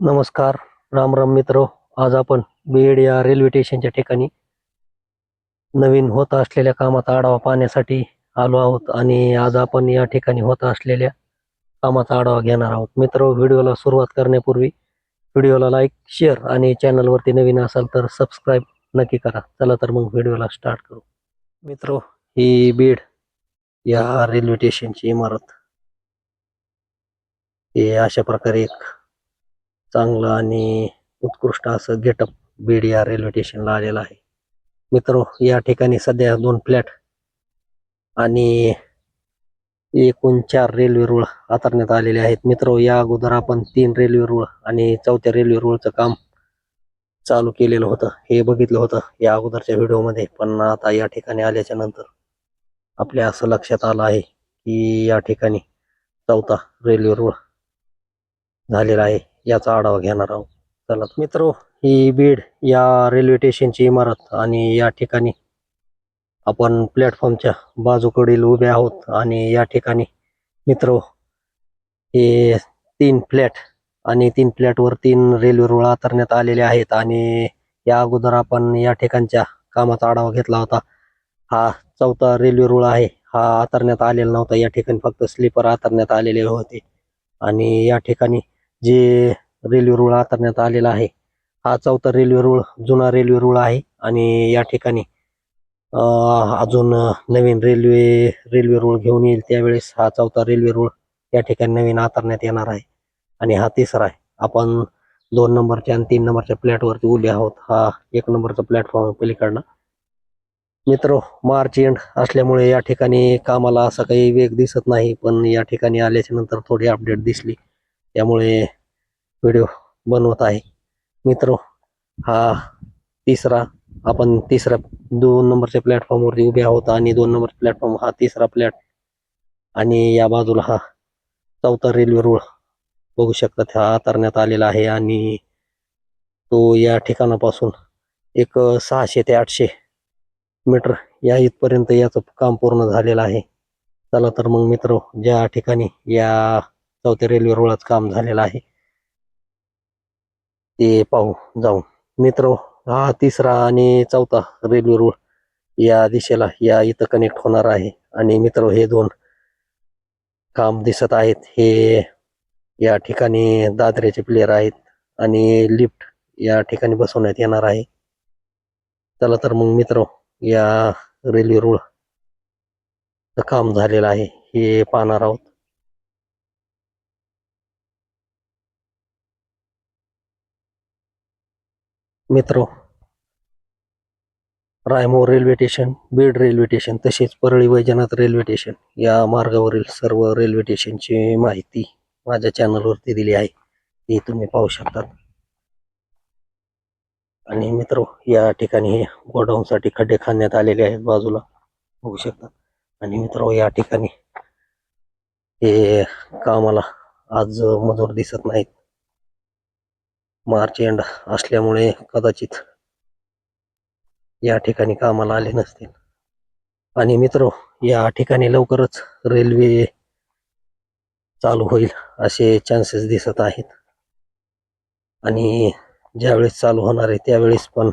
नमस्कार राम राम मित्र. आज आपण बीड या रेल्वे स्टेशनच्या ठिकाणी नवीन होत असलेल्या कामाचा आढावा पाहण्यासाठी आलो आहोत आणि आज आपण या ठिकाणी होत असलेल्या कामाचा आढावा घेणार आहोत. मित्र व्हिडिओला सुरुवात करण्यापूर्वी व्हिडिओला लाईक शेअर आणि चॅनलवरती नवीन असाल तर सबस्क्राईब नक्की करा. चला तर मग व्हिडिओला स्टार्ट करू. मित्र ही बीड या रेल्वे स्टेशनची इमारत. हे अशा प्रकारे एक चांगलं आणि उत्कृष्ट असं गेटअप बीड या रेल्वे स्टेशनला आलेलं आहे. मित्र या ठिकाणी सध्या दोन फ्लॅट आणि एकूण चार रेल्वे रुळ हाताळण्यात आलेले आहेत. मित्र या अगोदर आपण तीन रेल्वे रुळ आणि चौथ्या रेल्वे रुळचं काम चालू केलेलं होतं. हे बघितलं होतं या अगोदरच्या व्हिडिओमध्ये पण आता या ठिकाणी आल्याच्यानंतर आपल्या असं लक्षात आलं आहे की या ठिकाणी चौथा रेल्वे रुळ झालेला आहे. याचा आढावा घेणार आहोत. चला मित्र ही बीड या रेल्वे स्टेशनची इमारत आणि या ठिकाणी आपण प्लॅटफॉर्मच्या बाजूकडील उभे आहोत आणि या ठिकाणी मित्र हे तीन फ्लॅट आणि तीन फ्लॅटवर तीन रेल्वे रुळ आतरण्यात आलेले आहेत आणि या अगोदर आपण या ठिकाणच्या कामाचा आढावा घेतला होता. हा चौथा रेल्वे रुळ आहे. हा आतरण्यात आलेला नव्हता. या ठिकाणी फक्त स्लीपर आतरण्यात आलेले होते. आणि या ठिकाणी जे रेल्वे रुळ आतरण्यात आलेला आहे हा चौथा रेल्वे रुळ जुना रेल्वे रुळ आहे. आणि या ठिकाणी अजून नवीन रेल्वे रेल्वे रुळ घेऊन येईल त्यावेळेस हा चौथा रेल्वे रुळ या ठिकाणी नवीन आतरण्यात येणार आहे. आणि हा तिसरा आहे. आपण दोन नंबरच्या आणि तीन नंबरच्या प्लॅटवरती उभे आहोत. हा एक नंबरचा प्लॅटफॉर्म पलीकडनं. मित्र मार्च एंड असल्यामुळे या ठिकाणी कामाला असा काही वेग दिसत नाही पण या ठिकाणी आल्याच्यानंतर थोडी अपडेट दिसली. त्यामुळे व्हिडिओ बनवत आहे. मित्र हा तिसरा आपण तिसऱ्या दोन नंबरच्या प्लॅटफॉर्मवरती उभे आहोत आणि दोन नंबर प्लॅटफॉर्म हा तिसरा प्लॅट आणि या बाजूला हा चौथा रेल्वे रोड बघू शकतात हा आतरण्यात आलेला आहे आणि तो या ठिकाणापासून एक सहाशे ते आठशे मीटर या इथपर्यंत याचं काम पूर्ण झालेलं आहे. चला तर मग मित्र ज्या ठिकाणी या चौथ्या रेल्वे रुळाचं काम झालेलं आहे. ते पाहू जाऊन मित्र हा तिसरा आणि चौथा रेल्वे रुळ या दिशेला या इथं कनेक्ट होणार आहे. आणि मित्र हे दोन काम दिसत आहेत. हे या ठिकाणी दादऱ्याचे प्लेयर आहेत आणि लिफ्ट या ठिकाणी बसवण्यात येणार आहे. चला तर मग मित्र या रेल्वे रुळ काम झालेलं आहे. हे पाहणार आहोत. मित्र Raimoha railway station Beed railway station तसेच परळी वैजनाथ रेल्वे स्टेशन या मार्गावरील सर्व रेल्वे स्टेशनची माहिती माझ्या चॅनलवरती दिली आहे. ती तुम्ही पाहू शकतात. आणि मित्र या ठिकाणी हे गोडाऊनसाठी खड्डे खाण्यात आलेले आहेत बाजूला. बघू शकतात. आणि मित्र या ठिकाणी हे कामाला आज मजूर दिसत नाहीत. मार्च एंड असल्यामुळे कदाचित या ठिकाणी कामाला आले नसतील. आणि मित्र या ठिकाणी लवकरच रेल्वे चालू होईल असे चान्सेस दिसत आहेत. आणि ज्यावेळेस चालू होणार आहे त्यावेळेस पण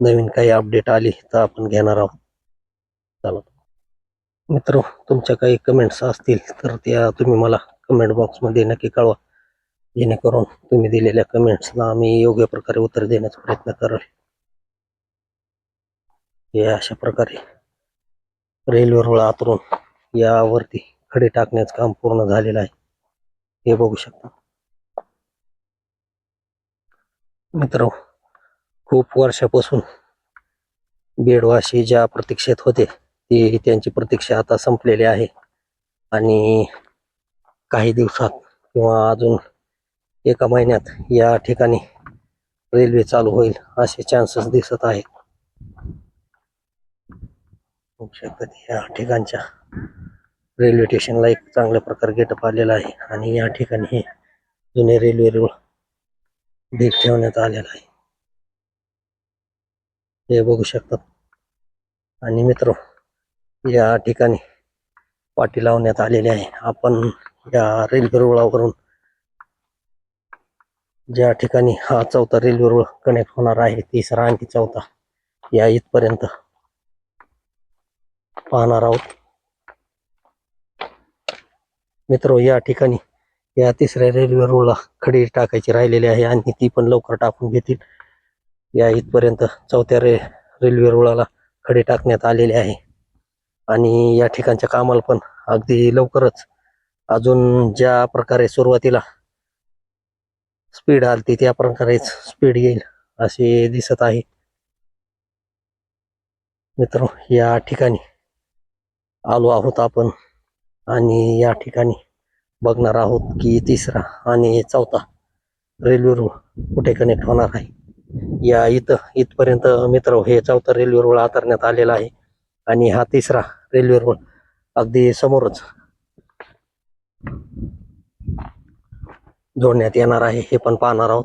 नवीन काही अपडेट आली तर आपण घेणार आहोत. चला. मित्र तुमच्या काही कमेंट्स असतील तर त्या तुम्ही मला कमेंट बॉक्समध्ये नक्की कळवा. जेणेकरून तुम्ही दिलेल्या कमेंट्सला आम्ही योग्य प्रकारे उत्तर देण्याचा प्रयत्न कराल. हे अशा प्रकारे रेल्वे रुळ आतरून यावरती खडे टाकण्याचं काम पूर्ण झालेलं आहे. हे बघू शकता. मित्र खूप वर्षापासून बेडवाशी ज्या प्रतीक्षेत होते ती त्यांची प्रतीक्षा आता संपलेली आहे. आणि काही दिवसात किंवा अजून एका महिन्यात या ठिकाणी रेल्वे चालू होईल असे चान्सेस दिसत आहेत. शकतात या ठिकाणच्या रेल्वे स्टेशनला एक चांगल्या प्रकारे गेटअप आलेला आहे आणि या ठिकाणी हे जुने रेल्वे रूळ भेट ठेवण्यात आलेला आहे. हे बघू शकतात. आणि मित्र या ठिकाणी पाटी लावण्यात आलेली आहे. आपण या रेल्वे रुळावरून ज्या ठिकाणी हा चौथा रेल्वे रुळ कनेक्ट होणार आहे तिसरा आणि चौथा. या इथपर्यंत पाहणार आहोत. मित्र या ठिकाणी या तिसऱ्या रेल्वे रुळला खडी टाकायची राहिलेली आहे आणि ती पण लवकर टाकून घेतील. या इथपर्यंत चौथ्या रे रेल्वे रुळाला खडी टाकण्यात आलेली आहे. आणि या ठिकाणच्या कामाला पण अगदी लवकरच अजून ज्या प्रकारे सुरुवातीला स्पीड आलती त्या प्रकारेच स्पीड येईल असे दिसत आहे. मित्र या ठिकाणी आलो आहोत आपण आणि या ठिकाणी बघणार आहोत की तिसरा आणि चौथा रेल्वे रूळ कुठे कनेक्ट होणार आहे. या इथं इथपर्यंत मित्र हे चौथा रेल्वे रूळ आतरण्यात आलेला आहे आणि हा तिसरा रेल्वे रूळ अगदी समोरच जोडण्यात येणार आहे हे पण पाहणार आहोत.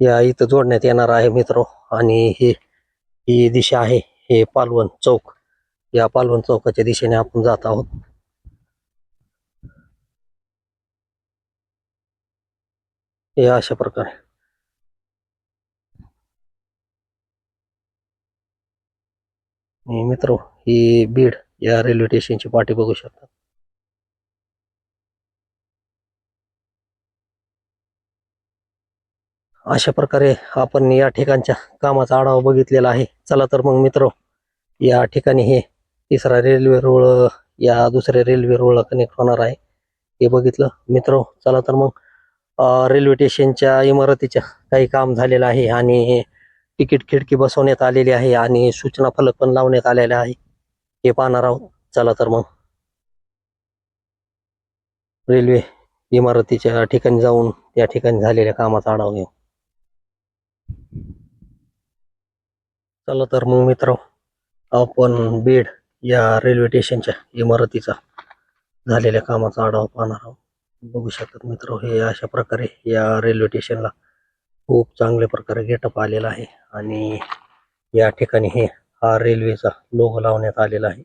या इथं जोडण्यात येणार आहे मित्र आणि हे ही दिशा आहे हे पालवण चौक. या पालवण चौकाच्या दिशेने आपण जात आहोत. हे अशा प्रकारे. मित्र ही बीड या रेल्वे स्टेशनची पाठी बघू शकता. अशा प्रकारे आपण या ठिकाणच्या कामाचा आढावा बघितलेला आहे. चला तर मग मित्र या ठिकाणी हे तिसरा रेल्वे रुळ या दुसऱ्या रेल्वे रुळला कनेक्ट होणार आहे. हे बघितलं. मित्र चला तर मग रेल्वे स्टेशनच्या इमारतीच्या काही काम झालेलं आहे आणि तिकीट खिडकी बसवण्यात आलेली आहे आणि सूचना फलक पण लावण्यात आलेले आहे. हे पाहणार आहोत. चला तर मग. रेल्वे इमारतीच्या ठिकाणी जाऊन त्या ठिकाणी झालेल्या कामाचा आढावा घेऊ. चला तर मग मित्र आपण बीड या रेल्वे स्टेशनच्या इमारतीचा झालेल्या कामाचा आढावा पाहणार आहोत. बघू शकतात मित्र हे अशा प्रकारे या रेल्वे स्टेशनला खूप चांगल्या प्रकारे गेटअप आलेला आहे. आणि या ठिकाणी हे हा रेल्वेचा लोगो लावण्यात आलेला आहे.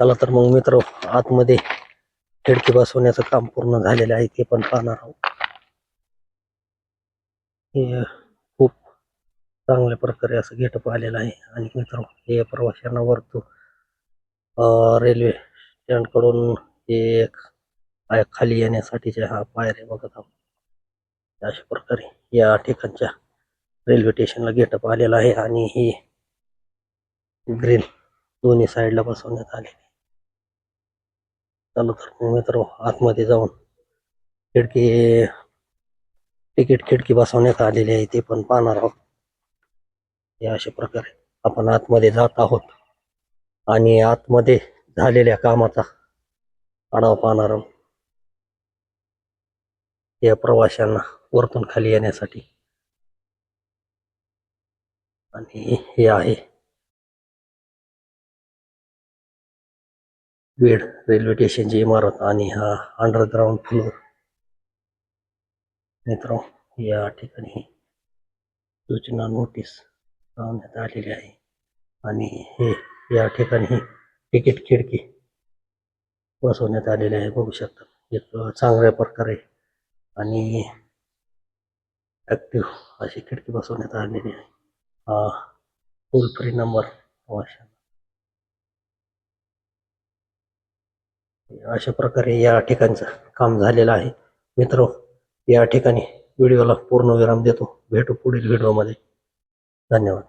चला तर मग मित्र आतमध्ये खिडकी बसवण्याचं काम पूर्ण झालेलं आहे ते पण पाहणार आहोत. हे खूप चांगल्या प्रकारे असं गेटअप आलेलं आहे. आणि मित्र हे प्रवाशांना वरतो रेल्वे स्टँडकडून हे एक खाली येण्यासाठीचे हा पायऱ्या बघत आहोत. अशा प्रकारे या ठिकाणच्या रेल्वे स्टेशनला गेटअप आलेला आहे. आणि ही ग्रिल दोन्ही साईडला बसवण्यात आलेली. चालू तर मग मित्र आतमध्ये जाऊन खिडकी तिकीट खिडकी बसवण्यात आलेली आहे ते पण पाहणार आहोत. या अशा प्रकारे आपण आतमध्ये जात आहोत. आणि आतमध्ये झालेल्या कामाचा आढावा पाहणार आहोत. या प्रवाशांना वरतून खाली येण्यासाठी. आणि हे आहे बीड रेल्वे स्टेशनची इमारत आणि हा अंडरग्राऊंड फ्लोर मित्र या ठिकाणी सूचना नोटीस लावण्यात आलेली आहे. आणि हे या ठिकाणी तिकीट खिडकी बसवण्यात आलेली आहे. बघू शकता एक चांगल्या प्रकारे आणि ॲक्टिव्ह अशी खिडकी बसवण्यात आलेली आहे. हा टोल फ्री नंबर आवश्यक अशा प्रकारे या ठिकाणचं काम झालेलं आहे. मित्र या ठिकाणी व्हिडिओला पूर्ण विराम देतो. भेटू पुढील व्हिडिओमध्ये. धन्यवाद.